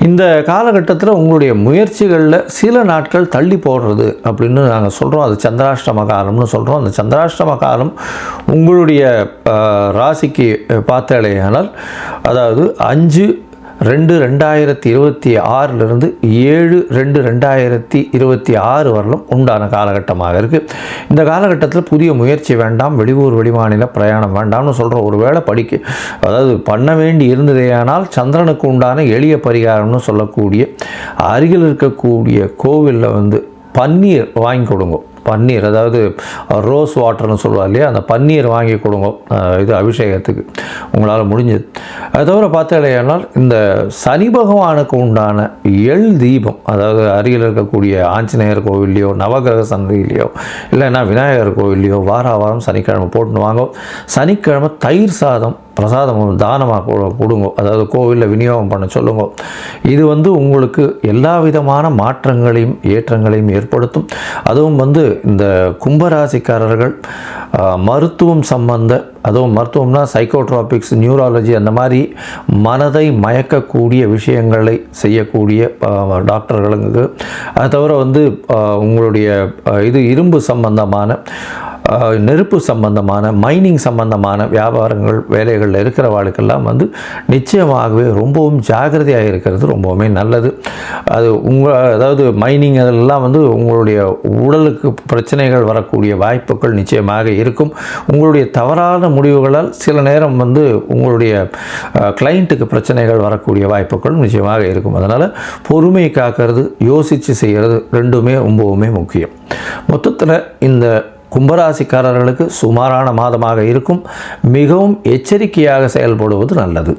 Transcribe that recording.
இந்த காலகட்டத்தில் உங்களுடைய முயற்சிகளில் சில நாட்கள் தள்ளி போடுறது அப்படின்னு நாங்கள் சொல்கிறோம் அது சந்திராஷ்டம காலம்னு சொல்கிறோம் அந்த சந்திராஷ்டம காலம் உங்களுடைய ராசிக்கு பார்த்தாலேயானால் அதாவது அஞ்சு ரெண்டு ரெண்டாயிரத்தி இருபத்தி ஆறிலிருந்து ஏழு ரெண்டு ரெண்டாயிரத்தி இருபத்தி ஆறு வரலும் உண்டான காலகட்டமாக இருக்குது இந்த காலகட்டத்தில் புதிய முயற்சி வேண்டாம் வெளியூர் வெளிமாநில பிரயாணம் வேண்டாம்னு சொல்கிறோம் ஒரு வேளை படிக்க அதாவது பண்ண வேண்டி இருந்ததேயானால் சந்திரனுக்கு உண்டான எளிய பரிகாரம்னு சொல்லக்கூடிய அருகில் இருக்கக்கூடிய கோவிலில் வந்து பன்னீர் வாங்கி கொடுங்க. பன்னீர் அதாவது ரோஸ் வாட்டர்னு சொல்லுவார் இல்லையா? அந்த பன்னீர் வாங்கி கொடுங்க. இது அபிஷேகத்துக்கு. உங்களால் முடிஞ்சது. அது தவிர பார்த்தாலேயானால் இந்த சனி பகவானுக்கு உண்டான எள் தீபம் அதாவது அருகில் இருக்கக்கூடிய ஆஞ்சநேயர் கோவில்லையோ நவகிரக சன்னதியிலையோ இல்லைன்னா விநாயகர் கோவில்லையோ வார வாரம் சனிக்கிழமை போட்டுன்னு வாங்க. சனிக்கிழமை தயிர் சாதம் பிரசாதம் தானமாக கொடு- கொடுங்க. அதாவது கோவிலில் விநியோகம் பண்ண சொல்லுங்க. இது வந்து உங்களுக்கு எல்லா விதமான மாற்றங்களையும் ஏற்றங்களையும் ஏற்படுத்தும். அதுவும் வந்து இந்த கும்பராசிக்காரர்கள் மருத்துவம் சம்பந்த அதுவும் மருத்துவம்னா சைக்கோட்ராபிக்ஸ் நியூராலஜி அந்த மாதிரி மனதை மயக்கக்கூடிய விஷயங்களை செய்யக்கூடிய டாக்டர்களுக்கு அது தவிர வந்து உங்களுடைய இது இரும்பு சம்பந்தமான நெருப்பு சம்பந்தமான மைனிங் சம்பந்தமான வியாபாரங்கள் வேலைகளில் இருக்கிறவாளுக்கெல்லாம் வந்து நிச்சயமாகவே ரொம்பவும் ஜாகிரதையாக இருக்கிறது ரொம்பவுமே நல்லது. அது உங்கள் அதாவது மைனிங் அதெல்லாம் வந்து உங்களுடைய உடலுக்கு பிரச்சனைகள் வரக்கூடிய வாய்ப்புகள் நிச்சயமாக இருக்கும். உங்களுடைய தவறான முடிவுகளால் சில நேரம் வந்து உங்களுடைய கிளைண்ட்டுக்கு பிரச்சனைகள் வரக்கூடிய வாய்ப்புகள் நிச்சயமாக இருக்கும். அதனால் பொறுமை காக்கிறது யோசித்து செய்கிறது ரெண்டுமே ரொம்பவுமே முக்கியம். மொத்தத்தில் இந்த கும்பராசிக்காரர்களுக்கு சுமாரான மாதமாக இருக்கும். மிகவும் எச்சரிக்கையாக செயல்படுவது நல்லது.